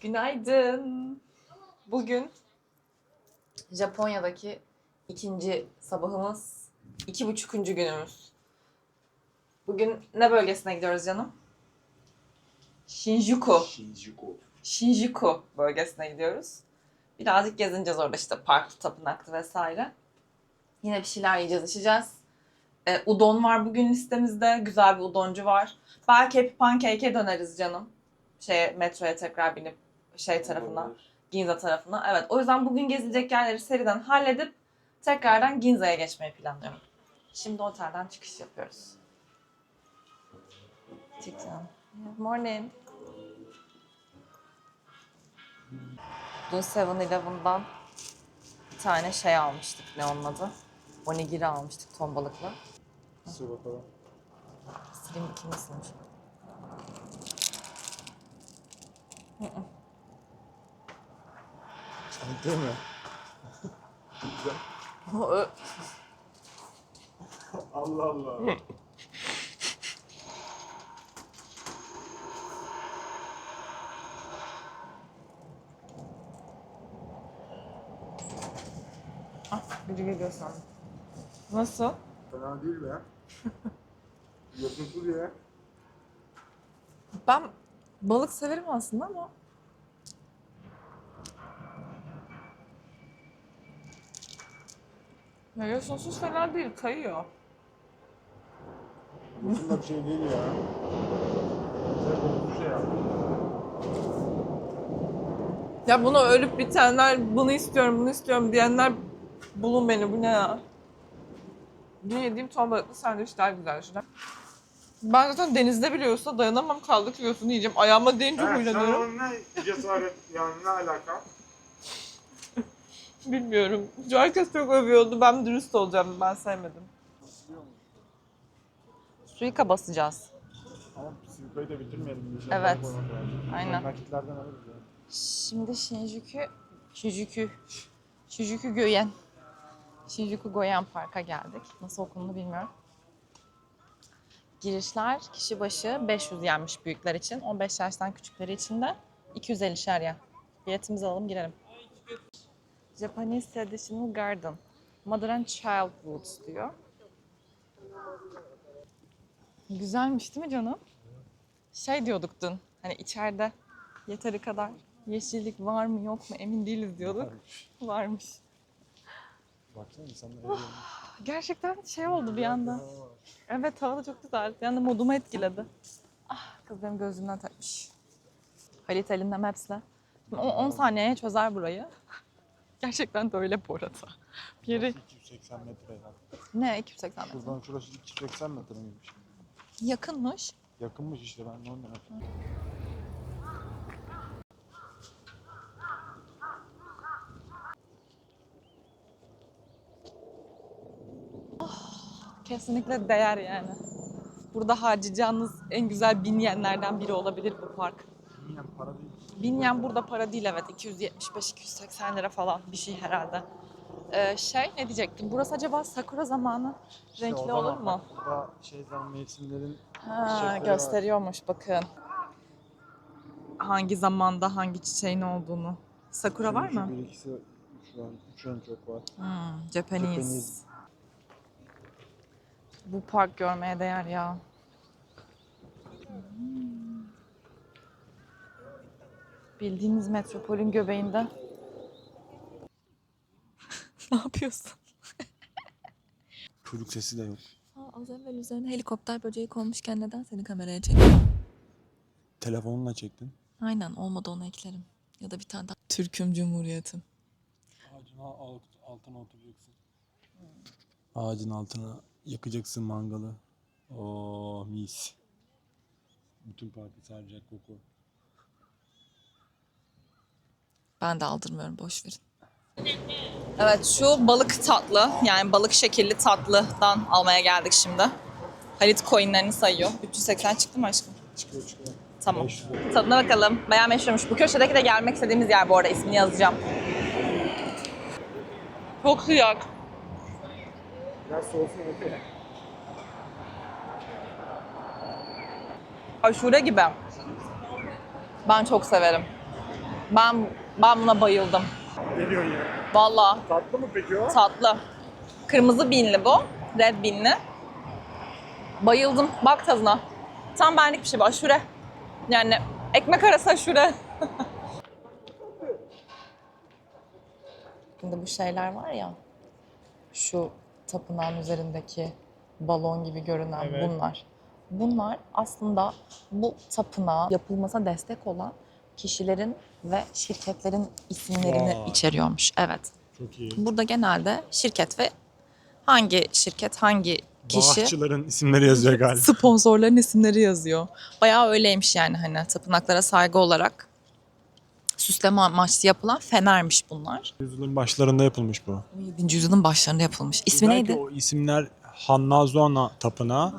Günaydın. Bugün Japonya'daki ikinci sabahımız, iki buçukuncu günümüz. Bugün ne bölgesine gidiyoruz canım? Shinjuku. Shinjuku. Shinjuku bölgesine gidiyoruz. Birazcık gezineceğiz orada işte parklı, tapınaktı vesaire. Yine bir şeyler yiyeceğiz, içeceğiz. Ee, udon var bugün listemizde. Güzel bir udoncu var. Belki hep pancake'e döneriz canım. Şeye, metroya tekrar binip şey tarafına. Ginza tarafına. Evet o yüzden bugün gezilecek yerleri seriden halledip tekrardan Ginza'ya geçmeyi planlıyorum. Şimdi otelden çıkış yapıyoruz. Good morning. Dün 7-Eleven'dan bir tane şey almıştık. Ne onun adı? Onigiri almıştık ton balıklı. Sür bakalım. Sileyim kim ısınmış? Değil mi? Güzel. Allah Allah. ah, biri geliyor sandım. Nasıl? Fena değil be. Yapısı diye. Ben balık severim aslında ama Meyve sonsuz fena değil, kayıyor. Yapısında bir şey değil ya. Güzel kokulu şey ya. Ya bunu ölüp bitenler, bunu istiyorum, bunu istiyorum diyenler bulun beni, bu ne ya? Dün yediğim ton balıklı sandviç daha güzel şurada. Ben zaten denizde bile olsa dayanamam kaldı kilosunu yiyeceğim. Ayağıma değince Evet, sen huylanıyorum. onun ne cesaret yani ne alaka? Bilmiyorum. Herkes çok övüyordu. Ben dürüst olacağım. Ben sevmedim. Suika basacağız. Ama silikoyu da bitirmeyelim. Bir Evet. koymak lazım. Aynen. Nakitlerden alırız ya. Şimdi Shinjuku, Shinjuku, Shinjuku Göyen, Shinjuku Goyen Park'a geldik. Nasıl okunduğunu bilmiyorum. Girişler kişi başı 500 yenmiş büyükler için. 15 yaştan küçükleri için de 250'şer yen. Biletimizi alalım girelim. Japanese Traditional Garden. Mother and Child Woods diyor. Güzelmiş değil mi canım? Şey diyorduk dün. Hani içeride yeteri kadar yeşillik var mı yok mu emin değiliz diyorduk. Varmış. Varmış. Baksana insanlar eriyor. Gerçekten şey oldu bir anda. Evet hava da çok güzel. Bir anda modumu etkiledi. Ah kız benim gözümden takmış. Halit elinden Maps'le. 10 saniyeye çözer burayı. Gerçekten de öyle bu arada. Bir yere... 280 metre ya. Ne 280 metre? Şuradan şurası 280 metre miymiş? Yakınmış. Yakınmış işte ben de ondan yapıyorum. Kesinlikle değer yani. Burada harcayacağınız en güzel bin yenlerden biri olabilir bu park. Bilmiyorum para değil. Bin yen burada para değil evet. 275-280 lira falan bir şey herhalde. Ee, şey ne diyecektim? Burası acaba sakura zamanı İşte renkli olur mu? bak, Burada şey zaman mevsimlerin Ha, çiçekleri var. gösteriyormuş bakın. Hangi zamanda hangi çiçeğin olduğunu. Sakura var mı? Bir ikisi şu an üç en çok var. Hmm, Japanese. Japanese. Bu park görmeye değer ya. Hmm. Bildiğiniz metropolün göbeğinde. ne yapıyorsun? Çocuk sesi de yok. Aa, az evvel üzerine helikopter böceği konmuşken neden seni kameraya çektim? Telefonunla çektin. Aynen olmadı onu eklerim. Ya da bir tane daha. Türk'üm Cumhuriyetim. Ağacın alt, altına oturacaksın. Ağacın altına yakacaksın mangalı. Oo mis. Bütün parkı saracak koku. Ben de aldırmıyorum boş verin. Evet şu balık tatlı yani balık şekilli tatlıdan almaya geldik şimdi. Halit coinlerini sayıyor. 380 çıktı mı aşkım? Çıkıyor çıkıyor. Tamam. 500 lira. Tadına bakalım. Bayağı meşhurmuş. Bu köşedeki de gelmek istediğimiz yer bu arada. ismini yazacağım. Çok sıcak. Biraz soğusun okey. Aşure gibi. Ben çok severim. Ben ben buna bayıldım. Ne diyorsun ya? Vallahi Tatlı mı peki o? tatlı. Kırmızı binli bu. Red binli. Bayıldım. Bak tadına. Tam benlik bir şey bu. Aşure. Yani ekmek arası aşure. Şimdi bu şeyler var ya. Şu tapınağın üzerindeki balon gibi görünen Evet. bunlar. Bunlar aslında bu tapınağa yapılmasına destek olan kişilerin ve şirketlerin isimlerini Vay. içeriyormuş. Evet. Çok iyi. Burada genelde şirket ve hangi şirket, hangi kişi Bağışçıların isimleri yazıyor galiba. sponsorların isimleri yazıyor. Bayağı öyleymiş yani hani tapınaklara saygı olarak süsleme amaçlı yapılan fenermiş bunlar. Yüzyılın başlarında yapılmış bu. 17. yüzyılın başlarında yapılmış. İsmi Belki neydi? o isimler Hannazona tapınağı.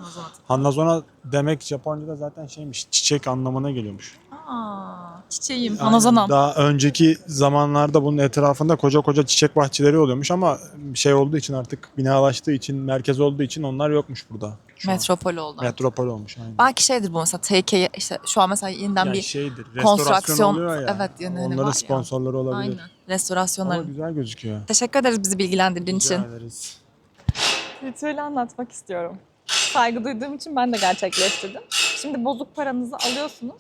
Hannazona demek Japonca'da zaten şeymiş, çiçek anlamına geliyormuş. Aa, çiçeğim. Yani Hanazanan. Daha önceki zamanlarda bunun etrafında koca koca çiçek bahçeleri oluyormuş ama şey olduğu için artık binalaştığı için, merkez olduğu için onlar yokmuş burada. Şu an. Metropol oldu. Metropol olmuş aynen. Belki şeydir bu mesela TK işte şu an mesela yeniden Yani bir şeydir, konstrüksiyon- restorasyon oluyor ya. evet, yani hani var Onların ya. sponsorları olabilir. aynen Ama restorasyonların. güzel gözüküyor. Teşekkür ederiz bizi bilgilendirdiğin için. Rica ederiz. Ritüeli anlatmak istiyorum. Saygı duyduğum için ben de gerçekleştirdim. Şimdi bozuk paranızı alıyorsunuz.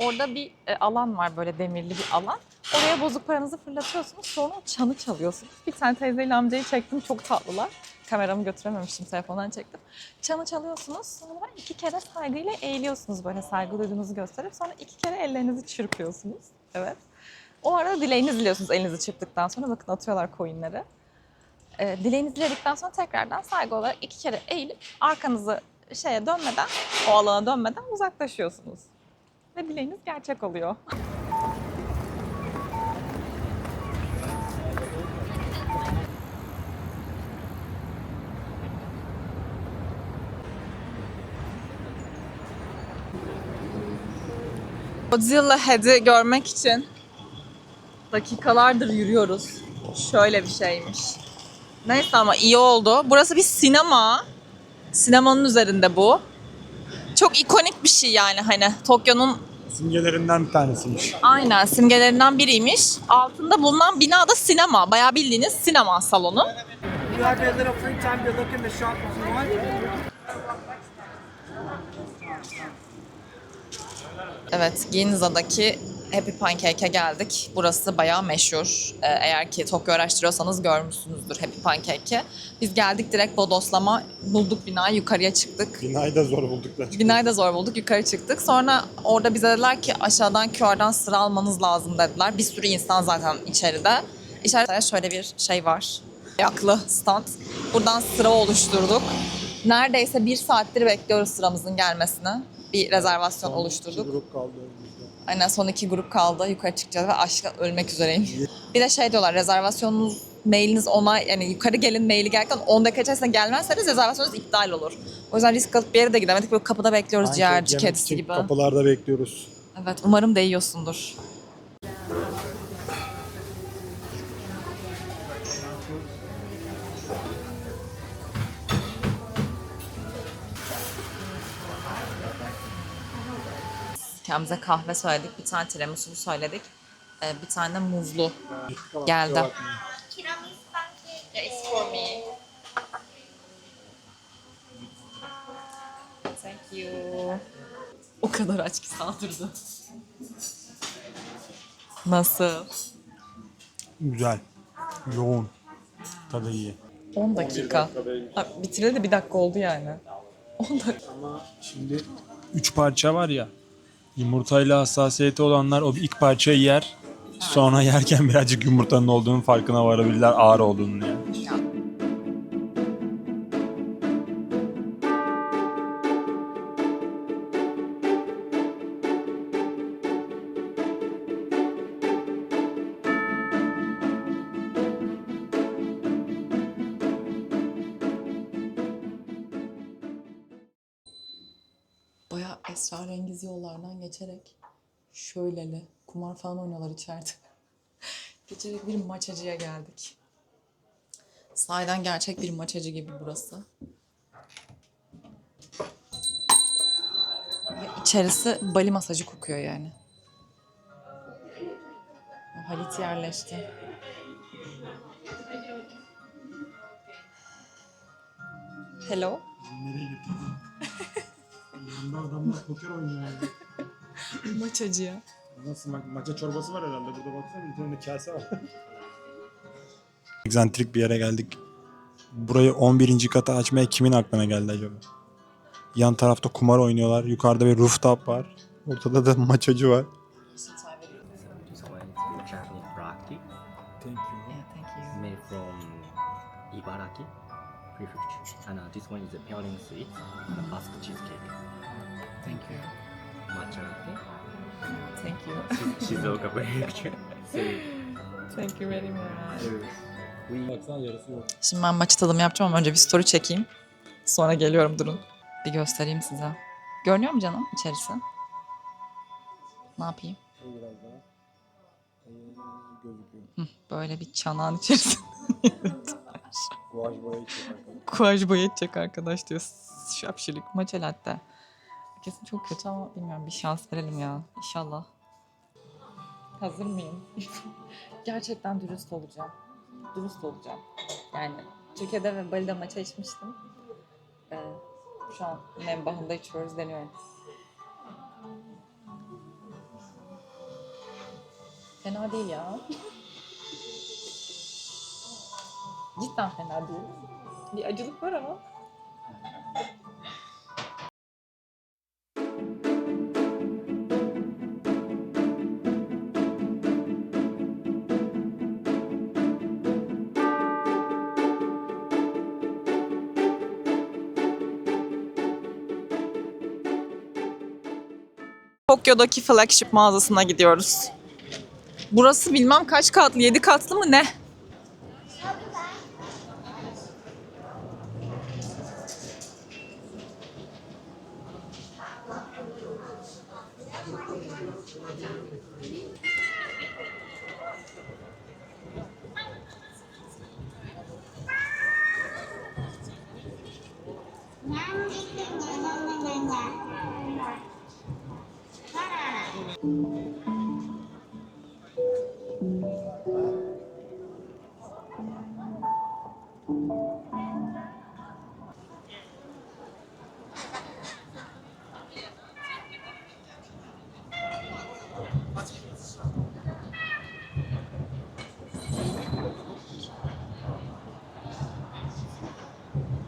Orada bir e, alan var böyle demirli bir alan. Oraya bozuk paranızı fırlatıyorsunuz. Sonra çanı çalıyorsunuz. Bir tane teyzeyle amcayı çektim. Çok tatlılar. Kameramı götürememiştim. Telefondan çektim. Çanı çalıyorsunuz. Sonra iki kere saygıyla eğiliyorsunuz. Böyle saygı duyduğunuzu gösterip sonra iki kere ellerinizi çırpıyorsunuz. Evet. O arada dileğinizi diliyorsunuz elinizi çırptıktan sonra. Bakın atıyorlar coinleri e, dileğinizi diledikten sonra tekrardan saygı olarak iki kere eğilip arkanızı şeye dönmeden, o alana dönmeden uzaklaşıyorsunuz. Ve dileğiniz gerçek oluyor. Godzilla Head'i görmek için dakikalardır yürüyoruz. Şöyle bir şeymiş. Neyse ama iyi oldu. Burası bir sinema. Sinemanın üzerinde bu. Çok ikonik bir şey yani hani Tokyo'nun Simgelerinden bir tanesiymiş. aynen simgelerinden biriymiş. Altında bulunan bina da sinema. Bayağı bildiğiniz sinema salonu. You have a little free time to look in the shop if you want. Evet, Ginza'daki Happy Pancake'e geldik. Burası bayağı meşhur. Ee, eğer ki Tokyo araştırıyorsanız görmüşsünüzdür Happy Pancake'i. Biz geldik direkt bodoslama bulduk binayı yukarıya çıktık. Binayı da zor bulduk da. Binayı da zor bulduk. Yukarı çıktık. Sonra orada bize dediler ki aşağıdan QR'dan sıra almanız lazım dediler. Bir sürü insan zaten içeride. İçeride şöyle bir şey var. Ayaklı stand. Buradan sıra oluşturduk. Neredeyse bir saattir bekliyoruz sıramızın gelmesini. Bir rezervasyon oluşturduk. Grup kaldı. Aynen son iki grup kaldı. Yukarı çıkacağız ve aşkla ölmek üzereyim. Bir de şey diyorlar rezervasyonunuz mailiniz ona yani yukarı gelin maili geldikten 10 dakika içerisinde gelmezseniz rezervasyonunuz iptal olur. O yüzden risk alıp bir yere de gidemedik. Böyle kapıda bekliyoruz Pankek ciğerci kedisi gibi. Kapılarda bekliyoruz. Evet umarım değiyorsundur. Kendimize kahve söyledik, bir tane tiramisu söyledik, ee, bir tane de muzlu geldi. Tiramisu pancake. Yeah, it's for me. Thank you. O kadar aç ki saldırdı. Nasıl? Güzel. Yoğun. Tadı iyi. 10 dakika. Ha, bitireli de bir dakika oldu yani. 10 dakika. Ama şimdi üç parça var ya. Yumurtayla hassasiyeti olanlar o ilk parçayı yer. Sonra yerken birazcık yumurtanın olduğunun farkına varabilirler ağır olduğunu yani. Falan oynuyorlar içeride. geçerek bir maçacıya geldik. Sahiden gerçek bir maçacı gibi burası. Ve içerisi bali masajı kokuyor yani. Halit yerleşti. Hello. Nereye getirdin? Yanında adamlar poker oynuyor yani. Maç acı ya. Nasıl ma- maça çorbası var herhalde burada baksana bir tane kase var. Egzantrik bir yere geldik. Burayı 11. kata açmaya kimin aklına geldi acaba? Yan tarafta kumar oynuyorlar. Yukarıda bir rooftop var. Ortada da maçacı var. Japanese Thank you. made from Ibaraki prefecture. And uh, this one is a pairing sweet, the Basque cheesecake. Thank you. Matcha latte, Thank you. Shizuoka prefecture. so, Thank you very much. so we Baksana yarısı yok. Şimdi ben maçı tadımı yapacağım ama önce bir story çekeyim. Sonra geliyorum durun. Bir göstereyim size. Görünüyor mu canım içerisi? Ne yapayım? Biraz daha. Ee, gözüküyor. Hı, böyle bir çanağın içerisinde. Guaj boya içiyor. Kuaj boya edecek arkadaş diyor. Şapşilik matcha latte. Kesin çok kötü ama bilmiyorum bir şans verelim ya. İnşallah. Hazır mıyım? Gerçekten dürüst olacağım. Dürüst olacağım. Yani Türkiye'de ve Bali'de maça içmiştim. Ee, şu an membahında içiyoruz deniyorum. Fena değil ya. Cidden fena değil. Bir acılık var ama. Tokyo'daki flagship mağazasına gidiyoruz. Burası bilmem kaç katlı, 7 katlı mı ne?「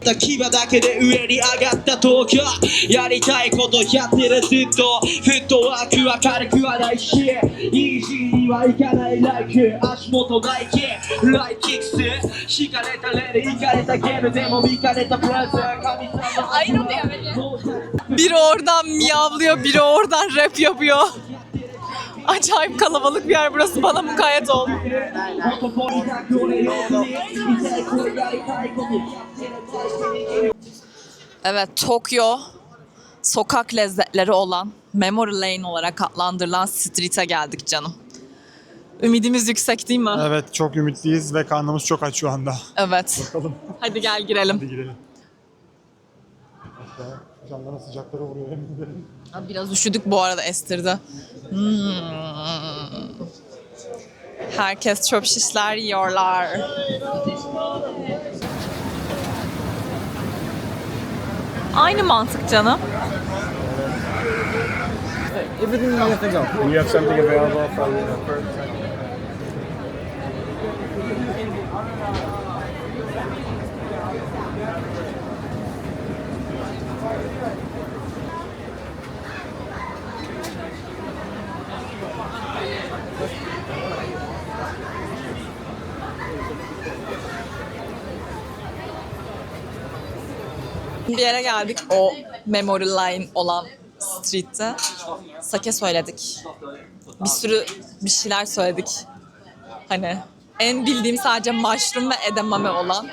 牙だけで上に上がった東京」「やりたいことやってるずっと」「フットワークは軽くはないし」「イージーにはいかないライク」「足元ナイキ」「ライキックス」「敷かれたレールいかれたゲームでも見かれたプラス」「神様愛の手 Biri oradan miyavlıyor, biri oradan rap yapıyor. Acayip kalabalık bir yer burası. Bana mukayyet ol. Evet, Tokyo sokak lezzetleri olan Memory Lane olarak adlandırılan street'e geldik canım. Ümidimiz yüksek değil mi? Evet çok ümitliyiz ve karnımız çok aç şu anda. Evet. Bakalım. Hadi gel girelim. Hadi girelim. Hatta camların sıcakları vuruyor emin ederim. Ha, Biraz üşüdük bu arada estirdi. Hmm. Herkes çöp şişler yiyorlar. Aynı mantık canım. You have something available for yere geldik o Memory Line olan street'te. Sake söyledik. Bir sürü bir şeyler söyledik. Hani en bildiğim sadece mushroom ve edamame olan.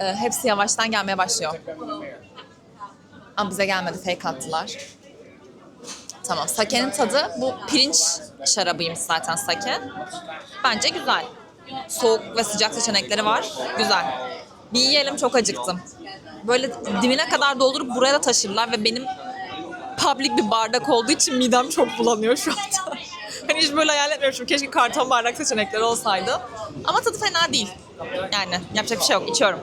Ee, hepsi yavaştan gelmeye başlıyor. Ama bize gelmedi fake attılar. Tamam. Sake'nin tadı bu pirinç şarabıymış zaten sake. Bence güzel. Soğuk ve sıcak seçenekleri var. Güzel. Bir yiyelim çok acıktım. Böyle dibine kadar doldurup buraya da taşırlar ve benim public bir bardak olduğu için midem çok bulanıyor şu anda. Hani hiç böyle hayal etmiyorum. Keşke karton bardak seçenekleri olsaydı. Ama tadı fena değil. Yani yapacak bir şey yok. İçiyorum.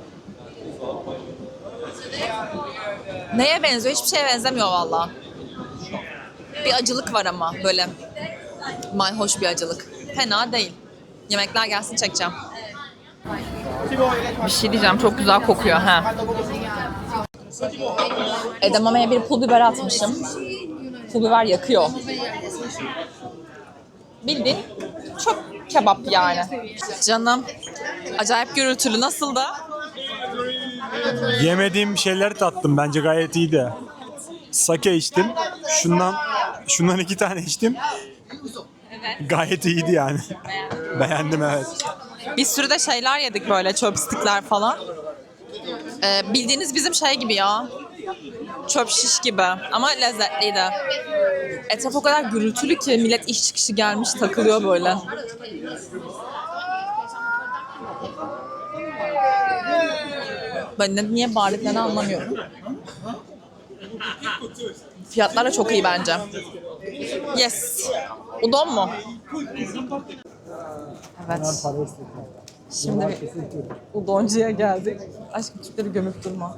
Neye benziyor? Hiçbir şeye benzemiyor valla. Bir acılık var ama böyle mayhoş bir acılık. Fena değil. Yemekler gelsin çekeceğim. Bir şey diyeceğim çok güzel kokuyor ha. Edamameye bir pul biber atmışım. Pul biber yakıyor. Bildiğin çok kebap yani. Canım acayip gürültülü nasıl da? Yemediğim şeyler tattım. Bence gayet iyiydi. Sake içtim. Şundan şundan iki tane içtim. Gayet iyiydi yani. Beğendim evet. Bir sürü de şeyler yedik böyle chopstickler falan. Ee, bildiğiniz bizim şey gibi ya. Çöp şiş gibi ama lezzetliydi. Etraf o kadar gürültülü ki millet iş çıkışı gelmiş takılıyor böyle. Ben de niye bağırdıklarını anlamıyorum. Fiyatlar da çok iyi bence. Yes. Udon mu? Evet. Şimdi bir udoncuya geldik. Aşkım Türkleri gömüp durma.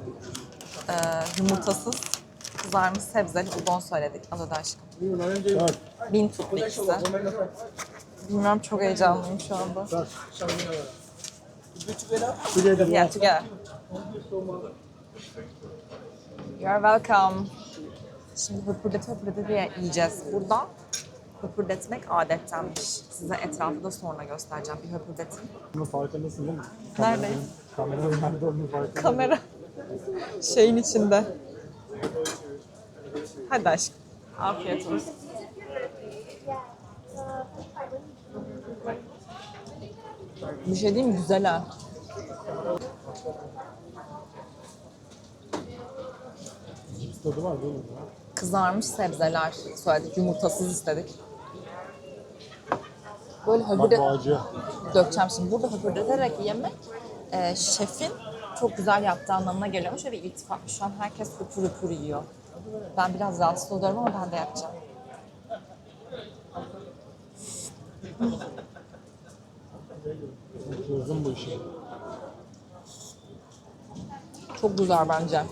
Ee, yumurtasız kızarmış sebzeli udon söyledik. Az önce aşkım. Bin tuttu ikisi. Bilmem çok heyecanlıyım şu anda. Yeah, together. You're welcome. Şimdi höpürdete höpürdete yiyeceğiz. Burada höpürdetmek adettenmiş. Size etrafı da sonra göstereceğim. Bir höpürdetin. Bunun farkındasın değil mi? Neredeyim? Kameranın nerede olduğunu farkındasın. Kamera şeyin içinde. Hadi aşkım. Afiyet olsun. Bir şey diyeyim mi? Güzel ha. Tadı var değil mi? Kızarmış sebzeler söyledik. Yumurtasız istedik. Böyle höpürde... Dökeceğim şimdi. Burada höpürdeterek yemek e, şefin çok güzel yaptığı anlamına geliyormuş ve iltifat. Şu an herkes höpür höpür yiyor. Ben biraz rahatsız oluyorum ama ben de yapacağım. Çözdüm bu işi. Çok güzel bence.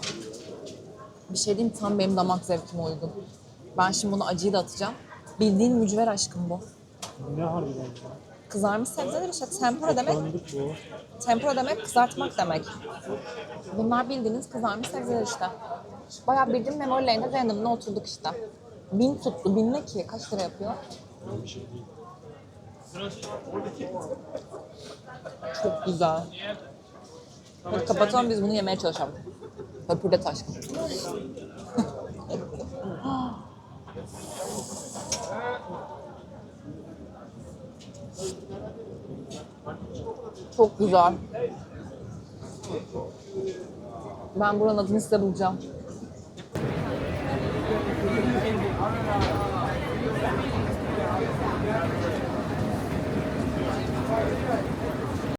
Bir şey diyeyim tam benim damak zevkime uygun. Ben şimdi bunu acıyı da atacağım. Bildiğin mücver aşkım bu. Ne harbiden? Kızarmış sebzeler işte tempura demek. Tempura demek kızartmak demek. Bunlar bildiğiniz kızarmış sebzeler işte. Bayağı bildiğin memory lane'de random'ına oturduk işte. Bin tuttu. Bin ne ki? Kaç lira yapıyor? Bir şey değil. Çok güzel. Hadi kapatalım biz bunu yemeye çalışalım. Höpürdet aşkım. Çok güzel. Ben buranın adını size bulacağım.